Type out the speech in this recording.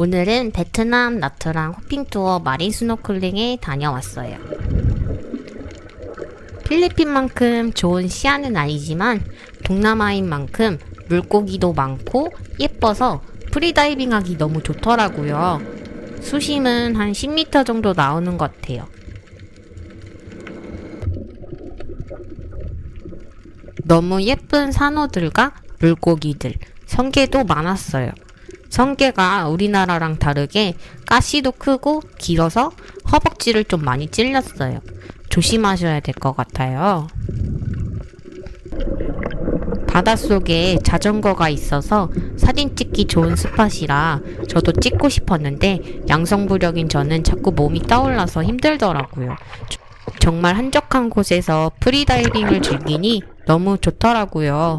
오늘은 베트남 나트랑 호핑 투어 마린 스노클링에 다녀왔어요. 필리핀만큼 좋은 시야는 아니지만 동남아인 만큼 물고기도 많고 예뻐서 프리다이빙 하기 너무 좋더라고요. 수심은 한 10m 정도 나오는 것 같아요. 너무 예쁜 산호들과 물고기들, 성게도 많았어요. 성게가 우리나라랑 다르게 가시도 크고 길어서 허벅지를 좀 많이 찔렸어요. 조심하셔야 될 것 같아요. 바닷속에 자전거가 있어서 사진 찍기 좋은 스팟이라 저도 찍고 싶었는데 양성부력인 저는 자꾸 몸이 떠올라서 힘들더라고요. 정말 한적한 곳에서 프리다이빙을 즐기니 너무 좋더라고요.